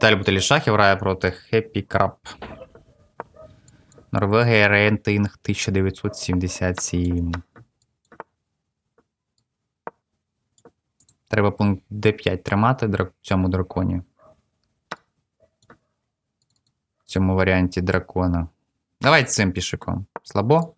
Далі бутилі шахів грає проти Хеппі Краб. Норвегія рейтинг 1977. Треба пункт D5 тримати цьому драконі. В цьому варіанті дракона. Давай цим пішиком. Слабо?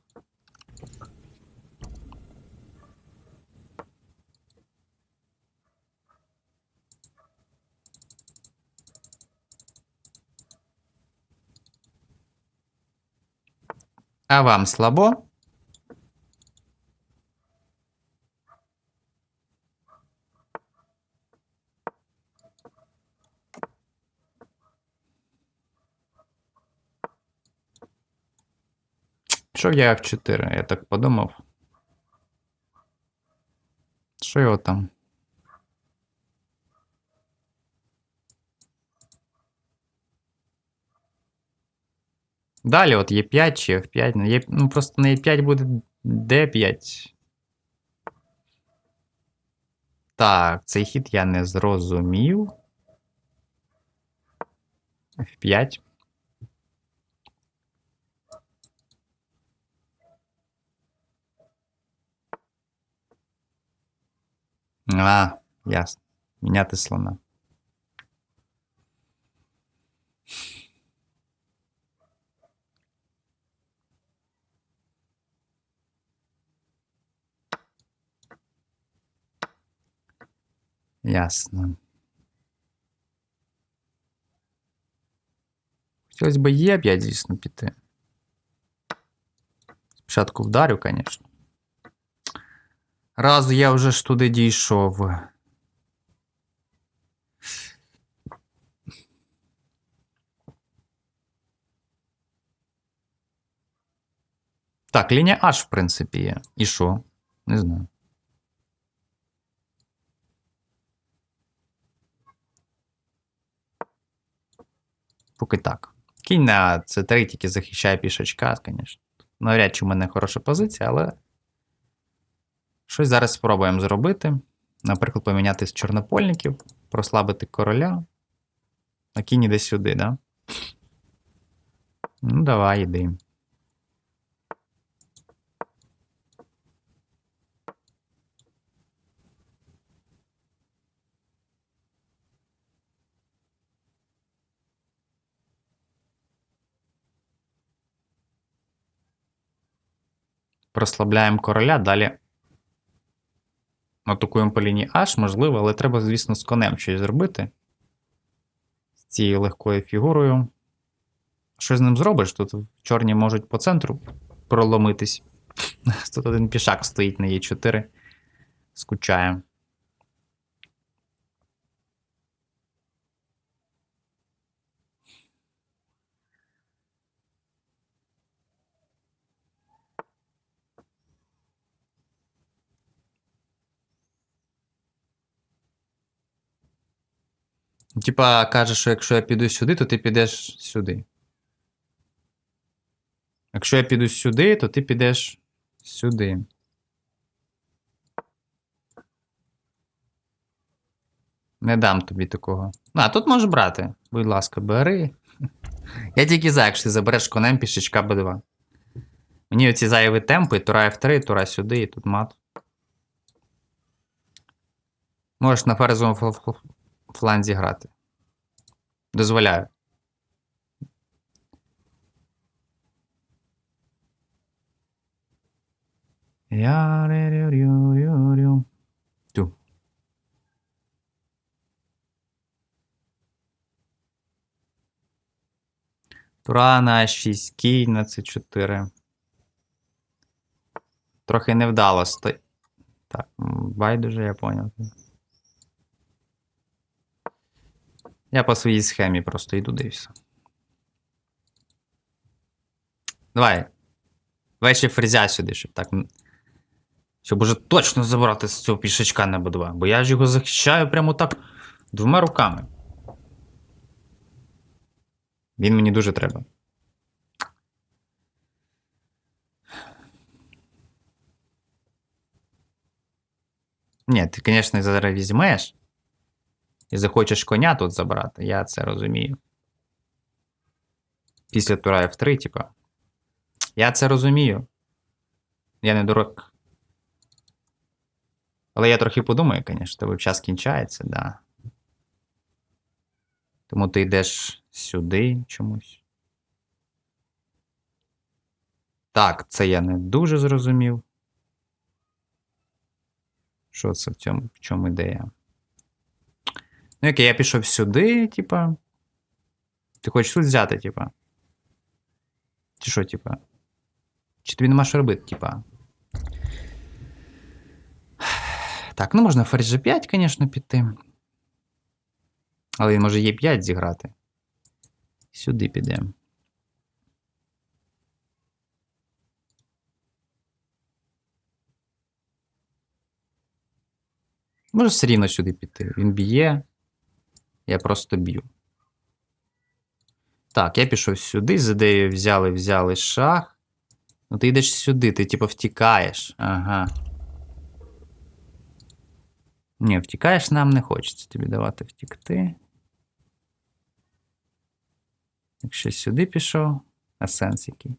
А вам слабо? Що я F4? Я так подумав. Що його там? Далі от Е5 чи F5. Ну, Є, ну просто на Е5 буде D5. Так, цей хід я не зрозумів. F5. А, ясно. Міняти слона. Ясно. Хотілося б є 5, звісно, піти. Спочатку вдарю, звісно. Раз я вже ж туди дійшов. Так, лінія H, в принципі, є. І що? Не знаю. Поки так. Кінь на C3 тільки захищає пішачка, звісно. Навряд чи в мене хороша позиція, але. Щось зараз спробуємо зробити. Наприклад, поміняти з чорнопольників, прослабити короля. На кінь іде сюди, да? Ну, давай, іди. Прослабляємо короля, далі атакуємо по лінії H, можливо, але треба, звісно, з конем щось зробити. З цією легкою фігурою. Що з ним зробиш? Тут чорні можуть по центру проломитись. Тут один пішак стоїть на Е4. Скучає. Типа каже, що якщо я піду сюди, то ти підеш сюди. Якщо я піду сюди, то ти підеш сюди. Не дам тобі такого. А, тут можеш брати. Будь ласка, бери. Я тільки за, якщо ти забереш конем пішечка Б2. Мені оці зайві темпи, тура F3, тура сюди, і тут мат. Можеш на ферзовому фланзі грати. Дозволяю. Я рю Тю. Тура на 6, кінь на С4. Трохи невдало сто... Так, байдуже, я поняв. Я по своїй схемі просто йду да. Давай. Давай ще фрезя сюди, щоб так. Щоб уже точно забрати з цього пішачка на Б2. Бо я ж його захищаю прямо так двома руками. Він мені дуже треба. Ні, ти, звісно, зараз візьмеш. І захочеш коня тут забрати, я це розумію. Після тура F3, типа. Я це розумію. Я не дурак. Але я трохи подумаю, звісно, тебе час кінчається, да. Тому ти йдеш сюди чомусь. Так, це я не дуже зрозумів. Що це в цьому, в чому ідея? Ну, окей, я пішов сюди, типа. Ти хочеш тут взяти, типа. Чи що, типа? Чи тобі нема що робити, типа? Так, ну можна ферзь G5, звісно, піти. Але він може Е5 зіграти. Сюди підемо. Може все рівно сюди піти. Він б'є. Я просто б'ю. Так, я пішов сюди, з ідеєю взяли, взяли шах. Ну, ти йдеш сюди, ти типу втікаєш. Ага. Ні, втікаєш нам не хочеться тобі давати втікти. Якщо сюди пішов, а сенс який?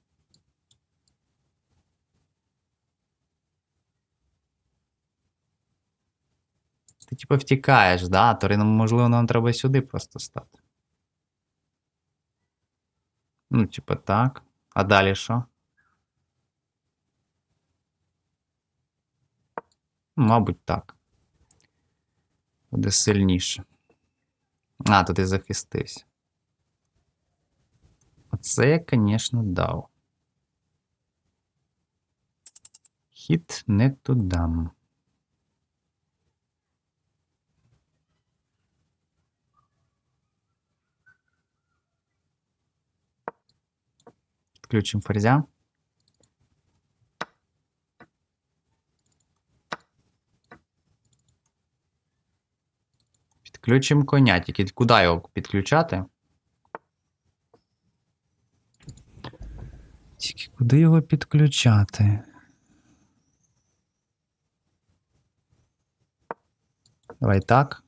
Ти типу втікаєш, да? То можливо, нам треба сюди просто стати. Ну, типу, так. А далі що? Мабуть, так. Буде сильніше. А, то ти захистився. Оце я, звісно, дав. Хід не туди. Включимо ферзя. Підключимо коня. Тільки куди його підключати? Тільки куди його підключати? Давай так.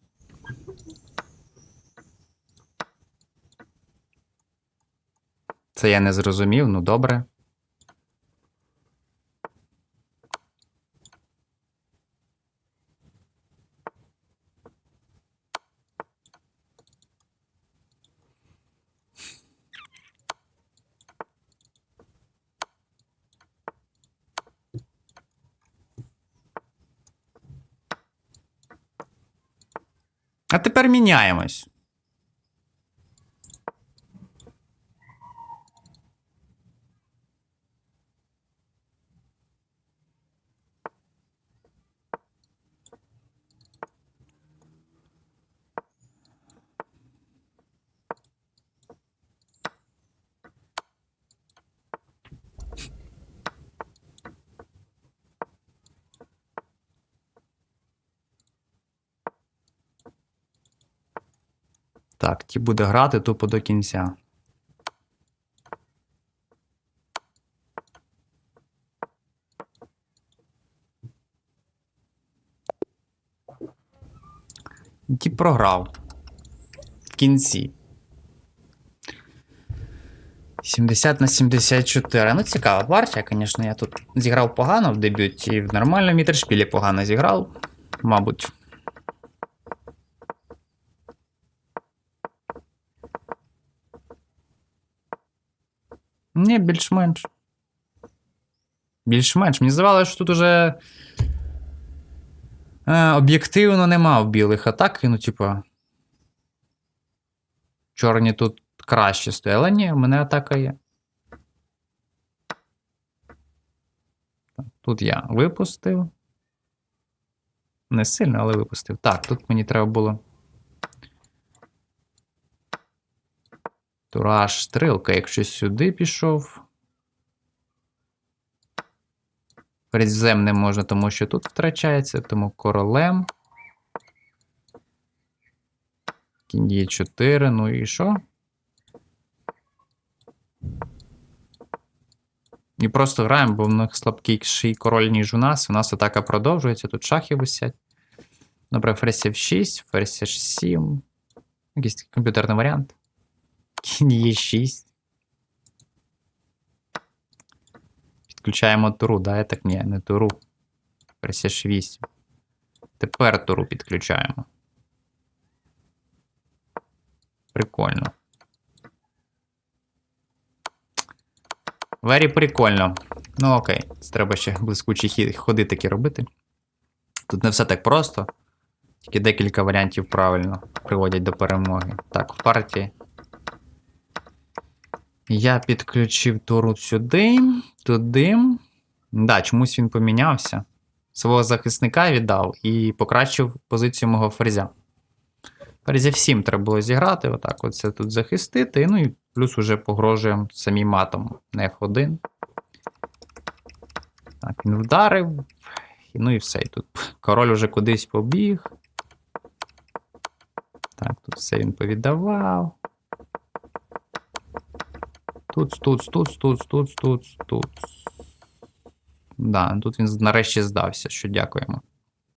Це я не зрозумів, ну добре. А тепер міняємось. Так, ті буде грати тупо до кінця. Ті програв. В кінці. 70 на 74. Ну, цікава партія, звісно, я тут зіграв погано в дебюті, в нормальному мітершпілі погано зіграв, мабуть. Ні, більш-менш. Більш-менш. Мені здавалося, що тут уже е, об'єктивно нема в білих атак, ну, типа. Чорні тут краще стоять. Але ні, в мене атака є. Тут я випустив. Не сильно, але випустив. Так, тут мені треба було. Тураж стрілка, якщо сюди пішов. Ферзем не можна, тому що тут втрачається, тому королем. Кінь є 4, ну і що? І просто граємо, бо в них слабкий король, ніж у нас. У нас атака продовжується, тут шахи висять. Добре, ферзь F6, ферзь H7. Якийсь такий комп'ютерний варіант. Кінь Е6. Підключаємо туру, да? Я так ні, не туру. Ферзь H8. Тепер туру підключаємо. Прикольно. Вері прикольно. Ну окей, треба ще блискучі ходи такі робити. Тут не все так просто. Тільки декілька варіантів правильно приводять до перемоги. Так, в партії. Я підключив туру сюди, туди. Да, чомусь він помінявся. Свого захисника віддав і покращив позицію мого ферзя. Ферзя всім треба було зіграти, отак оце тут захистити. Ну і плюс уже погрожуємо самим матом на F1. Так, він вдарив. Ну і все. І тут король уже кудись побіг. Так, тут все він повіддавав. Тут, тут, тут, тут, тут, тут, тут. Да, тут він нарешті здався, що дякуємо.